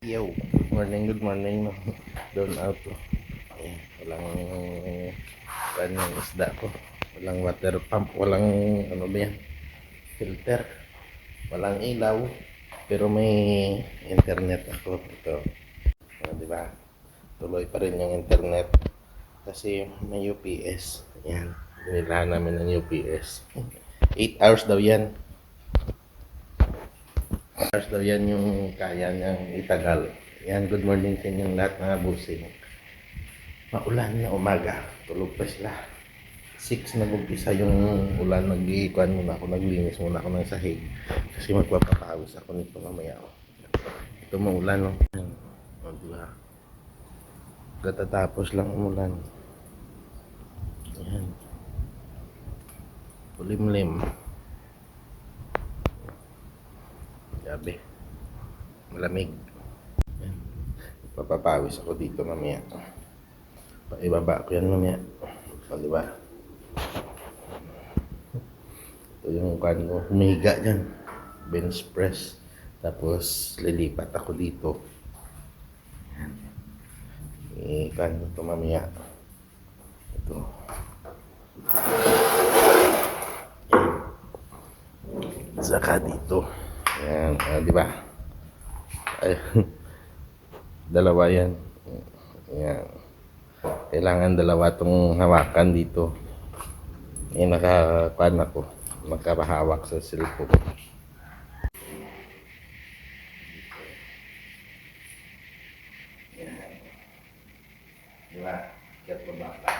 Yo, morning, good morning. No. Doon out ko. Ayan, walang isda ko. Walang water pump, walang ano ba yan, filter. Walang ilaw. Pero may internet ako. Ito. Ah, di ba? Tuloy pa rin yung internet. Kasi may UPS. Ayan. Binilahan namin ng UPS. 8 hours daw yan. Hours daw yan yung kaya niyang itagal. Yan, good morning sa inyong lahat mga busing. Maulan na umaga, tulog pa sila. 6 nag-umpisa yung ulan, nag-iikuan muna ako, naglinis muna ako ng sahig. Kasi magpapapawis ako nito mamaya. oh. Ito maulan, no? Yan. O? Katatapos lang umulan. Yan. Kulimlim. Gabi. Malamig. Papapawis ako dito mamaya. Paibaba ko yan mamaya. O, di ba? Ito yung kan ko. Humiga dyan. Bench press. Tapos lilipat ako dito. Yan. Ikan ito mamaya. Ito. Yan. Saka dito. Yan, ah, di ba? Ay, dalawa yan. Yan. Kailangan dalawa tong hawakan dito. Eh, nakakuan ako. Makapahawak sa cellphone. Yan. Di ba? Kaya pa bata.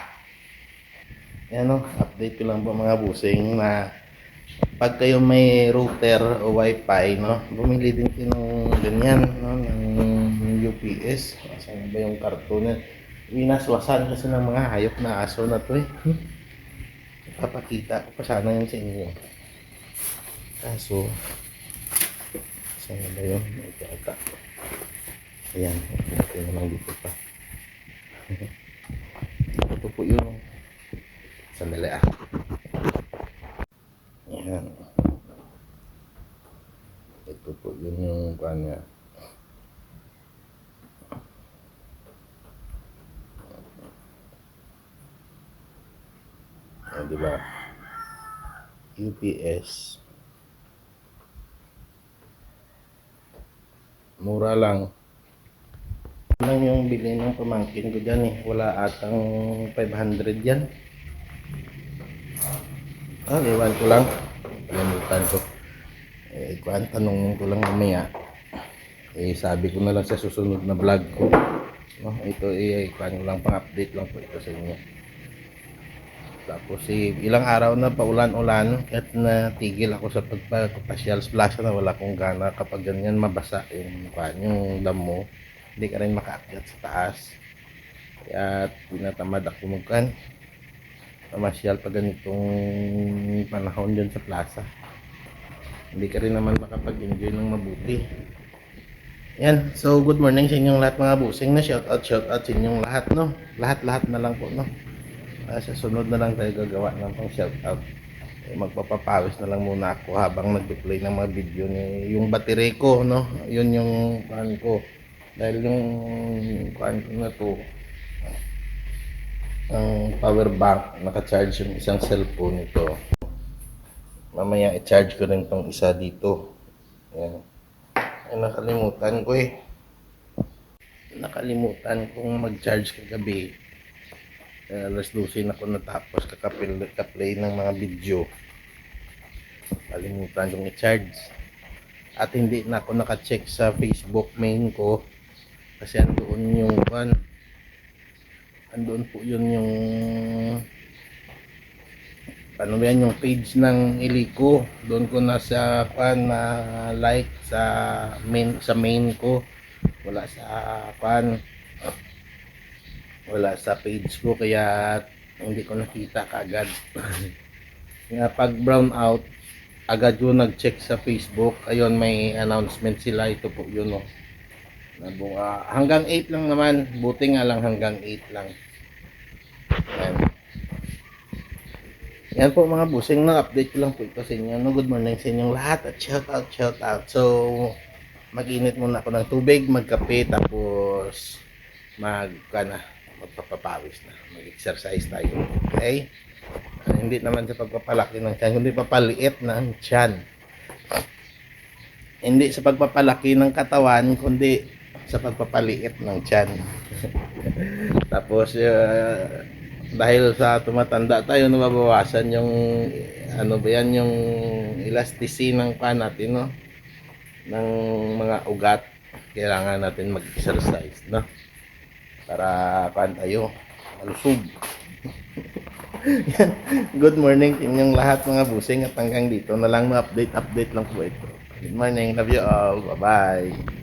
Yan o, update ko lang po mga busing na pag kayo may router o wifi, no, bumili din kayo ng ganyan, no, ng UPS. Asan ba yung karton na? Winaswasan kasi ng mga hayop na aso na to eh. Papakita ko pa sana yun sa inyo. Kaso, saan ba yun? Ito ata. Ayan, ito na lang dito pa. Ito po yun. Sandali ah. Ayan. Ito po yun yung kanya. Ah, di ba? UPS. Mura lang. Lang yung bili ng pamangkin ko dyan eh. Wala atang 500 yan. Ah, iwan ko lang. Kalimutan ko. Eh, kuan, tanong ko lang mamaya. Eh, sabi ko na lang sa susunod na vlog ko. No, ito eh, kuan ko lang pang-update lang po ito sa inyo. Tapos eh, ilang araw na paulan-ulan at natigil ako sa pagpapasyal sa plaza na wala kong gana kapag ganyan mabasa yung, kuan, yung damo. Hindi ka rin makaakyat sa taas. Kaya tinatamad ako magkan mamasyal pa ganitong panahon dyan sa plaza. Hindi ka rin naman makapag-enjoy ng mabuti. Yan. So, good morning sa inyong lahat mga busing na shout out, shout out sa inyong lahat, no? Lahat-lahat na lang po, no? Ah, sa sunod na lang tayo gagawa ng pang shout out. Eh, magpapapawis na lang muna ako habang nag-play ng mga video ni yung battery ko, no? Yun yung kuhan ko. Dahil yung kuhan ko na to, ang power bank, naka-charge yung isang cellphone ito. Mamaya i-charge ko rin tong isa dito. Yan. Ay, nakalimutan ko eh. Nakalimutan kong mag-charge kagabi. Kaya alas 12 na ako natapos kakapil- kaplay ng mga video. Kalimutan kong i-charge. At hindi na ako naka-check sa Facebook main ko. Kasi andoon yung one andun po yun yung ano ba yan yung page ng Iliko. Doon ko na sa pan na like sa main sa main ko. Wala sa pan wala sa page ko kaya hindi ko nakita kagad kaya pag brown out agad yun nag-check sa Facebook. Ayun may announcement sila. Ito po yun oh Nabunga. Hanggang 8 lang naman. Buti nga lang hanggang 8 lang. Yan. Yan po mga busing na update ko lang po ito sa inyo. No, good morning sa inyong lahat at shout out, shout out. So, mag-init muna ako ng tubig, magkape, tapos mag, kana, magpapapawis na. Mag-exercise tayo. Okay? Ah, hindi naman sa pagpapalaki ng tiyan, kundi papaliit ng tiyan. Hindi sa pagpapalaki ng katawan, kundi sa pagpapaliit ng tiyan. Tapos, uh, dahil sa tumatanda tayo, nababawasan yung, ano ba yan, yung elasticity ng pa natin, no? Ng mga ugat. Kailangan natin mag-exercise, no? Para, paan tayo, malusog. Yan. Good morning inyong lahat mga busing at hanggang dito na lang ma-update update lang po ito. Good morning, love you all. Bye-bye.